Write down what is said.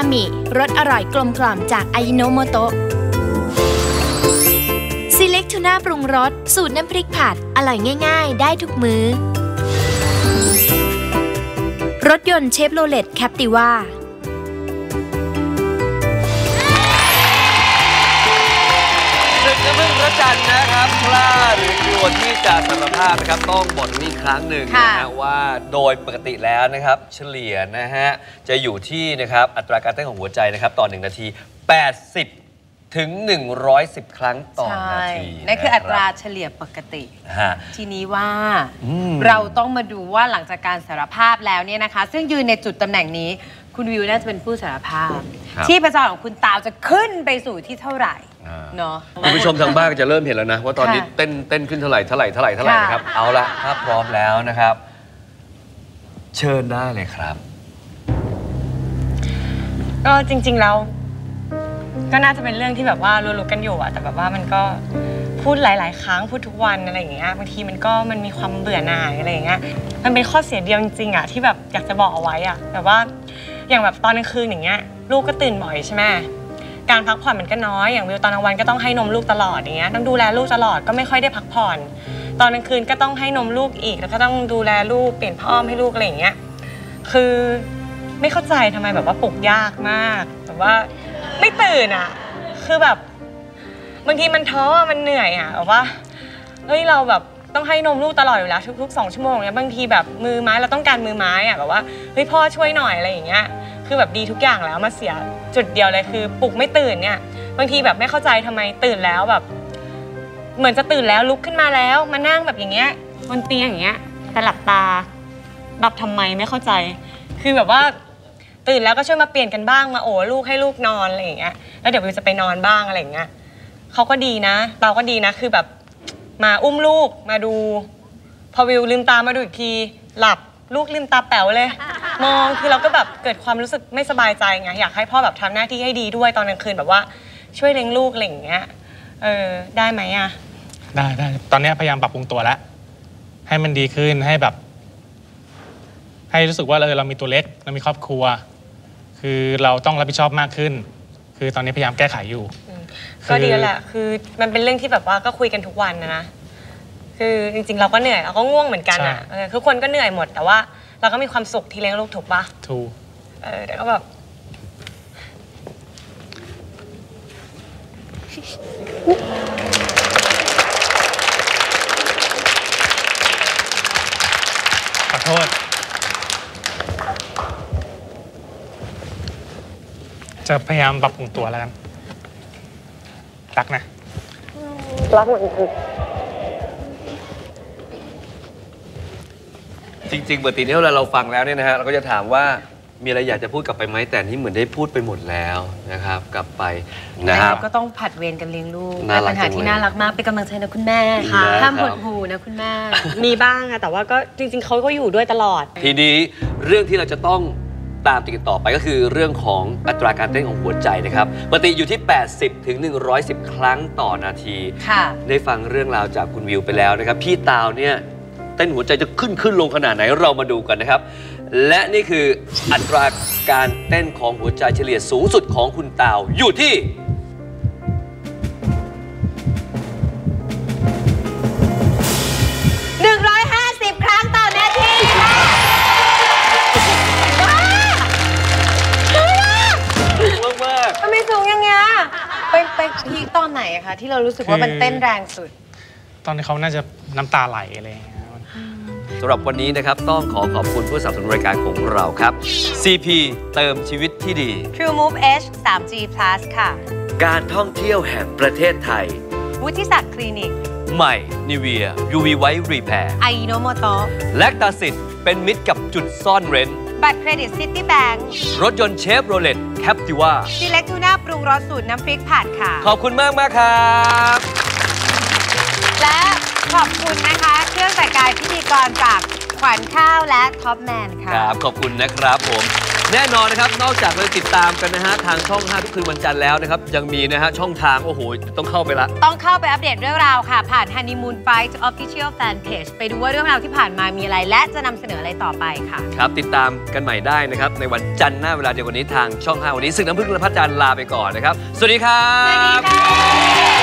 มามิรสอร่อยกลมกล่อมจากอิโนโมโตะซีเล็กทูน่าปรุงรส สูตรน้ำพริกผัด อร่อยง่าย ๆ ได้ทุกมือ้อ รถยนต์เชฟโรเลตแคปติว่าศึกน้ำพึ่งพระจันทร์นะครับกล้าหรือกลัวที่จะสารภาพนะครับ ต้องบอกนี้ ครั้งหนึ่งนะค่ะฮะว่าโดยปกติแล้วนะครับเฉลี่ยนะฮะจะอยู่ที่นะครับอัตราการเต้นของหัวใจนะครับต่อ 1 นาที 80 ถึง 110 ครั้งต่อใช่นาทีนั่นคืออัตราะเฉลี่ยปกติครับฮะทีนี้ว่าอืมเราต้องมาดูว่าหลังจากการสารภาพแล้วเนี่ยนะคะ ซึ่งยืนในจุดตำแหน่งนี้ คุณวิวน่าจะเป็นผู้สารภาพครับที่ประจรของคุณตาวจะขึ้นไปสู่ที่เท่าไหร่อ่า เนาะ คุณผู้ชมทางบ้านก็จะเริ่มเห็นแล้วนะ ว่าตอนนี้ค่ะ เต้นเต้นขึ้นเท่าไหร่เท่าไหร่เท่าไหร่เท่าไหร่ค่ะนะครับ เอาละถ้าพร้อมแล้วนะครับ เชิญได้เลยครับ ก็จริง ๆ แล้ว ก็น่าจะเป็นเรื่องที่แบบว่ารู้ๆกันอยู่อะแต่แบบว่ามันก็พูดหลาย ๆ ครั้งพูดทุกวันอะไรอย่างเงี้ยบางทีมันก็มันมีความเบื่อหน่ายอะไรอย่างเงี้ยมันเป็นข้อเสียเดียวจริงๆอะที่แบบอยากจะบอกเอาไว้อะแบบว่าอย่างแบบตอนกลางคืนอย่างเงี้ยลูกก็ตื่นบ่อยใช่ไหม การพักผ่อนมันก็น้อยอย่างวิวตอนกลางวันก็ต้องให้นมลูกตลอดอย่างเงี้ยต้องดูแลลูกตลอดก็ไม่ค่อยได้พักผ่อน ตอนกลางคืนก็ต้องให้นมลูกอีก แล้วก็ต้องดูแลลูกเปลี่ยนผ้าอ้อมให้ลูกอะไรอย่างเงี้ยคือไม่เข้าใจทำไมแบบว่าปลุกยากมากแบบว่าไม่ตื่นอะ คือแบบบางทีมันท้อมันเหนื่อยอะแบบว่าเฮ้ยเราแบบต้องให้นมลูกตลอดอยู่แล้วทุกๆสองชั่วโมงเนี่ยบางทีแบบมือไม้เราต้องการมือไม้อะแบบว่าเฮ้ยพ่อช่วยหน่อยอะไรอย่างเงี้ย คือแบบดีทุกอย่างแล้วมาเสียจุดเดียวเลยคือปลุกไม่ตื่นเนี่ย บางทีแบบไม่เข้าใจทำไมตื่นแล้วแบบ เหมือนจะตื่นแล้วลุกขึ้นมาแล้วมานั่งแบบอย่างเงี้ยบนเตียงอย่างเงี้ยแต่หลับตาหลับทำไมไม่เข้าใจ คือแบบว่าตื่นแล้วก็ช่วยมาเปลี่ยนกันบ้างมาโอ้ลูกให้ลูกนอนอะไรอย่างเงี้ยแล้วเดี๋ยววิวจะไปนอนบ้างอะไรอย่างเงี้ยเขาก็ดีนะ เราก็ดีนะคือแบบมาอุ้มลูกมาดู พอวิวลืมตามาดูอีกที หลับลูกลืมตาแป๋วเลย มองคือเราก็แบบเกิดความรู้สึกไม่สบายใจไงอยากให้พ่อแบบทำหน้าที่ให้ดีด้วยตอนกลางคืนแบบว่าช่วยเลี้ยงลูกอะไรอย่างเงี้ยเออได้ไหมอะได้ได้ตอนนี้พยายามปรับปรุงตัวแล้วให้มันดีขึ้นให้แบบ ให้รู้สึกว่าเออเรามีตัวเล็กเรามีครอบครัว คือเราต้องรับผิดชอบมากขึ้น คือตอนนี้พยายามแก้ไขอยู่ ก็ดีแล้วแหละคือมันเป็นเรื่องที่แบบว่าก็คุยกันทุกวันนะนะคือจริงๆเราก็เหนื่อยเราก็ง่วงเหมือนกันอะใช่ เออทุกคนก็เหนื่อยหมดแต่ว่า เราก็มีความสุขที่เลี้ยงลูกถูกปะถูกเออแต่ก็แบบขอโทษ จะพยายามปรับปรุงตัวแล้วกัน รักนะ จริงๆปกติเนี่ยเวลาเราฟังแล้วเนี่ยนะฮะเราก็จะถามว่ามีอะไรอยากจะพูดกลับไปไหมแต่นี่เหมือนได้พูดไปหมดแล้วนะครับ กลับไปนะครับก็ต้องผัดเวรกันเลี้ยงลูกน่ารักเป็นปัญหาจังเลย ที่น่ารักมากเป็นกำลังใจนะคุณแม่ค่ะห้ามหดหูนะคุณแม่ มีบ้างอะแต่ว่าก็จริง ๆเขาก็อยู่ด้วยตลอด ทีนี้เรื่องที่เราจะต้องตามติดกันต่อไปก็คือเรื่องของอัตราการเต้นของหัวใจนะครับปกติอยู่ที่ 80 ถึง 110 ครั้งต่อนาที ค่ะ ได้ฟังเรื่องราวจากคุณวิวไปแล้วนะครับ พี่ตาวเนี่ยเต้นหัวใจจะขึ้นขึ้นลงขนาดไหนเรามาดูกันนะครับ และนี่คืออัตราการเต้นของหัวใจเฉลี่ยสูงสุดของคุณตาวอยู่ที่ 150 ครั้งต่อนาทีค่ะว้าสูงมากทำไมสูงอย่างเงี้ยไปไปพีคตอนไหนอะคะที่เรารู้สึกว่ามันเต้นแรงสุด ตอนนี้เขาน่าจะน้ำตาไหลอะไรอย่างเงี้ยๆ สำหรับวันนี้นะครับ ต้องขอขอบคุณผู้สนับสนุนรายการของเราครับ CP เติมชีวิตที่ดี True Move H 3G Plus ค่ะ การท่องเที่ยวแห่งประเทศไทย วุฒิศักดิ์คลินิก ใหม่ นิเวีย UV White Repair ไอโนโมโตแลคตาสิตเป็นมิตรกับจุดซ่อนเร้น บัตรเครดิตซิตี้แบงก์รถยนต์เชฟโรเลตแคปติว่าซีเล็กทูน่าปรุงรสสูตรน้ำพริกผัดค่ะ ขอบคุณมากมากๆครับ และขอบคุณายพิธีกรจากขวัญข้าวและท็อปแมนค่ะครับขอบคุณนะครับผม แน่นอนนะครับ นอกจากเราติดตามกันนะฮะ ทางช่อง 5 ทุกคืนวันจันทร์แล้วนะครับ ยังมีนะฮะ ช่องทาง โอ้โห ต้องเข้าไปละ ต้องเข้าไปอัปเดตเรื่องราวค่ะ ผ่าน Honeymoon Fight Official Fan Page ไปดูว่าเรื่องราวที่ผ่านมามีอะไร และจะนำเสนออะไรต่อไปค่ะ ครับ ติดตามกันใหม่ได้นะครับ ในวันจันทร์หน้าเวลาเดียวกันนี้ทางช่อง 5 วันนี้ซึ่งน้ำพึ่งและพระจันทร์ลาไปก่อนนะครับ สวัสดีครับ สวัสดีค่ะ